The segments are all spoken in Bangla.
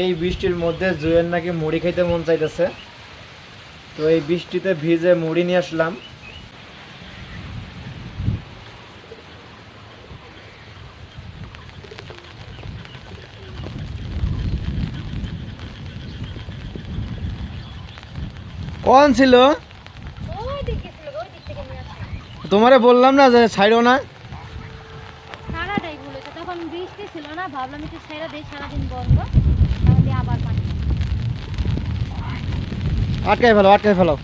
এই বৃষ্টির মধ্যে জুয়ের নাকি মুড়ি খাইতে মন চাইতেছে। তো এই বৃষ্টিতে ভিজে মুড়ি নিয়ে আসলাম। কোন ছিল? তোমারে বললাম না যে ছাইড়ো না সারাটাই বলেছে তখন বৃষ্টি ছিল না ভাবলাম একটু ছেড়ে দিই সারাদিন বন্ধ তাহলে দিয়ে আবার পানি আটকাই ফেলো আটকাই ফেলো।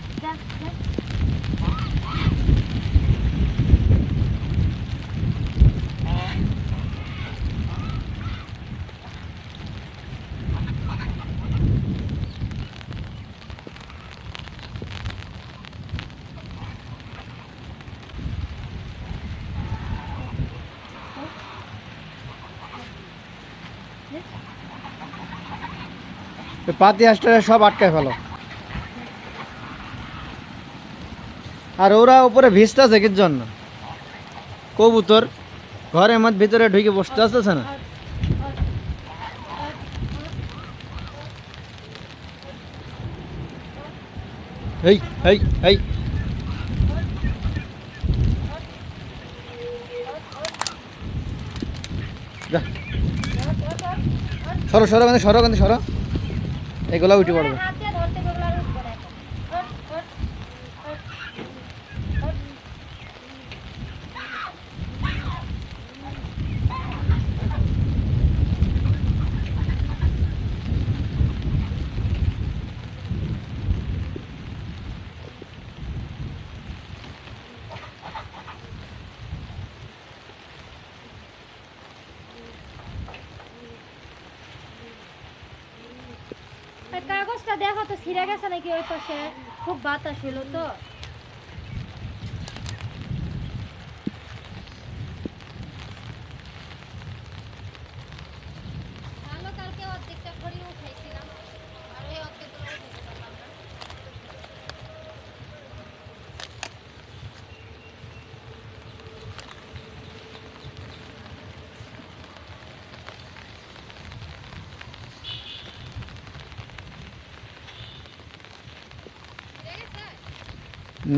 পাতি হাঁসটা সব আটকায় ফেলো আর ওরা উপরে ভিজতেছে কির জন্য? কবুতর ঘরের মধ্যে ভিতরে ঢুকে বসতে আসতেছে না? এই এই এই সরো সরো কান্দে সরো কান্দে সরো। এগুলা উঠে পড়বে। কাগজটা দেখো তো ছিঁড়ে গেছে নাকি ওই পাশে? খুব বাতাস হলো তো।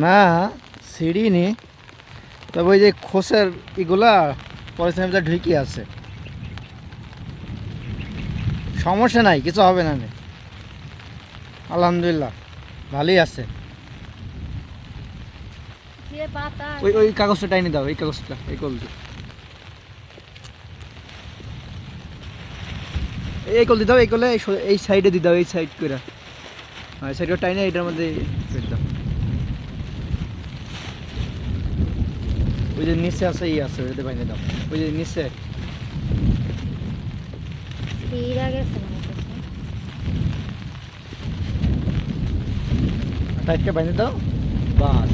না সিঁড়ি নি। তবে ওই যে খোসের ইগুলা পলিথিনের ভিতরে ঢুকি আছে। সমস্যা নাই কিছু হবে না আলহামদুলিল্লাহ ভালোই আছে। ওই ওই কাগজটা টাইনে দাও এই কাগজটা এই কলটি এই কল দিতে দাও এই কলে এই সাইডে দিয়ে দাও এই সাইড করে হ্যাঁ সাইডে টাইনে এটার মধ্যে করে দাও ওই যে নিচে আছে ই আছে ওইটা বাইনে দাও। ওই যে নিচে। টাইটকে বাইনে দাও। বাস।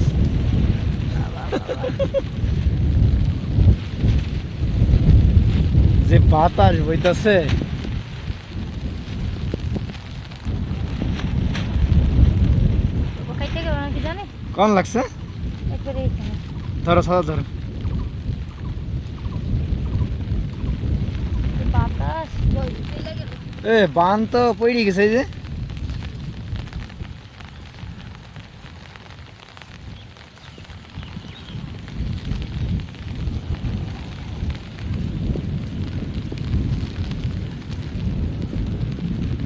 যে বাতাস বইতাছে। কোন লাগছে? ধরো সাদা ধরো যে বাতাস ওই চলে গেল এ বান তো পড়ে গেছে যে।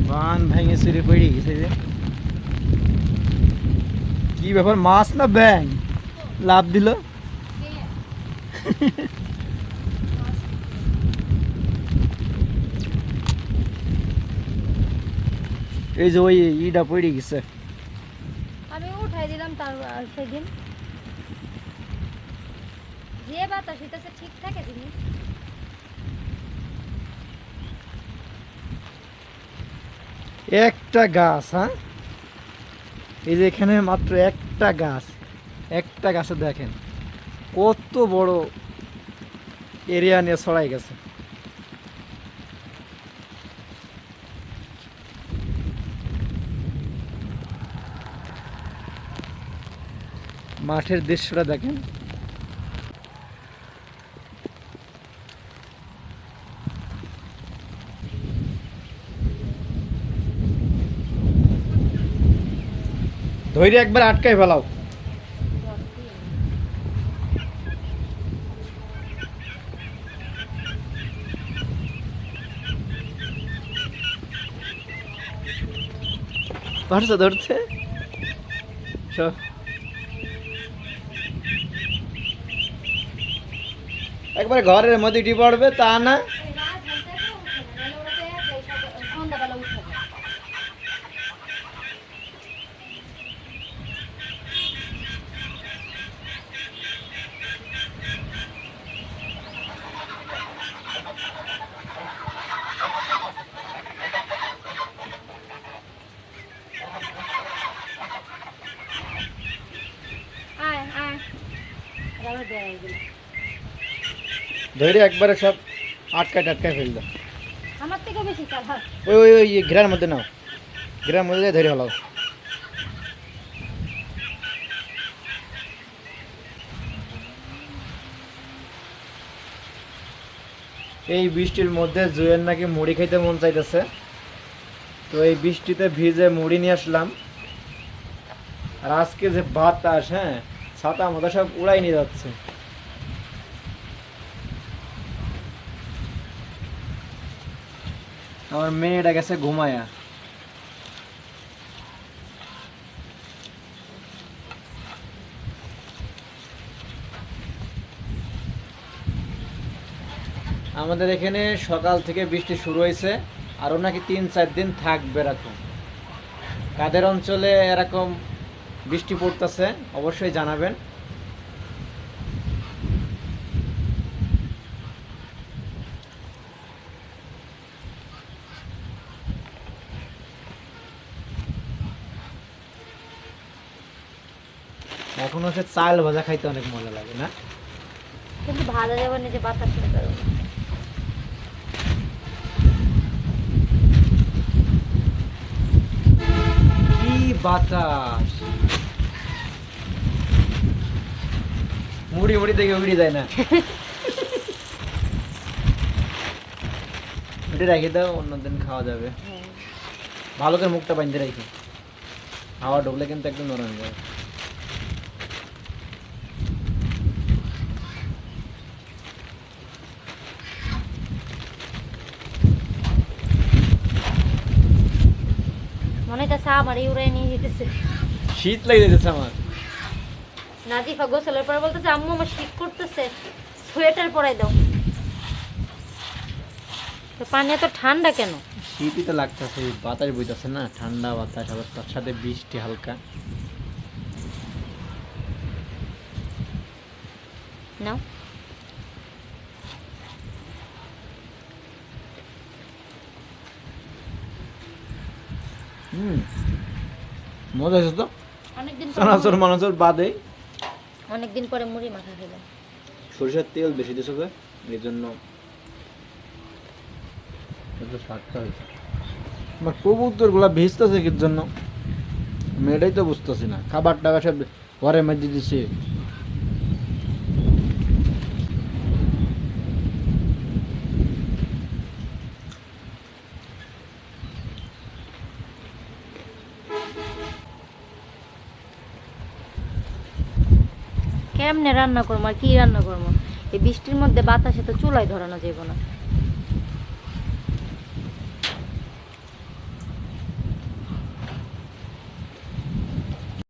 বান ভেঙে চুরে পড়ে গেছে যে। কি ব্যাপার মাছ না ব্যাং লাভ দিল? এই যে ওই ইটা পড়ে গেছে। আমি উঠাই দিলাম তার সেদিন। যে বাতাস হইতেছে ঠিক থাকে জিনিস একটা গাছ হ্যাঁ? এই যে এখানে মাত্র একটা গাছ। একটা গাছে দেখেন কত বড় এরিয়া নিয়ে ছড়াই গেছে। মাঠের দৃশ্যটা দেখেন। ধৈরে একবার আটকাই ফেলাও। ধরছে ধরছে। সব একবারে ঘরের মধ্যে উঠে পড়বে তা না। ধৈর্য একবারে সব আটকায় টাটকায় ফেল দাও। আমার থেকে বেশি চাল হয়। ওই ওই ওই ঘেরার মধ্যে নাও। ঘেরার মধ্যে ধরে ফেলাও। এই বৃষ্টির মধ্যে জুয়ের নাকি মুড়ি খাইতে মন চাইতেছে। তো এই বৃষ্টিতে ভিজে মুড়ি নিয়ে আসলাম। আর আজকে যে বাতাস হ্যাঁ ছাতা মাথা সব উড়াই নিয়ে যাচ্ছে। আমার মেয়েটা গেছে ঘুমায়া। আমাদের এখানে সকাল থেকে বৃষ্টি শুরু হয়েছে, আরও নাকি তিন চার দিন থাকবে এরকম। কাদের অঞ্চলে এরকম বৃষ্টি পড়তেছে, অবশ্যই জানাবেন। এখন হচ্ছে চাল ভাজা খাইতে অনেক মজা লাগে না? কিন্তু ভালো যাবে না যে বাতাস শুরু কি বাতাস? মুড়ি মুড়ি থেকে উড়ে যায় না। এটা রেখে দাও অন্যদিন খাওয়া যাবে। হ্যাঁ। ভালো করে মুখটা বাঁধতে রাখি। হাওয়া ঢুকলে কিন্তু একদম নরম হয়ে যাবে। হইতেছে আমার উড়ে নিয়ে যেতেছে শীত লেগে যেতেছে আমার নাজিফা গোসলের পরে বলতেছে আম্মু আমার শীত করতেছে সোয়েটার পরাই দাও তো পানি এত ঠান্ডা কেন শীতই তো লাগতেছে বাতাস বইতেছে না ঠান্ডা বাতাস আবার তার সাথে বৃষ্টি হালকা নাও হুম। মজা হয়েছে তো? অনেকদিন চানাচুর মানাচুর বাদে। অনেকদিন পরে মুড়ি মাখা খেলাম সরিষার তেল বেশি দিয়েছ তো? এই জন্য স্বাদটা হয়েছে। আমার কবুতরগুলা ভিজতেছে কির জন্য? আমি এটাই তো বুঝতেছি না। খাবার টাকা সব ঘরে মধ্যে দিছি। কেমনে রান্না করব আর কি রান্না করব? এই বৃষ্টির মধ্যে বাতাসে তো চুলাই ধরানো যাবে না।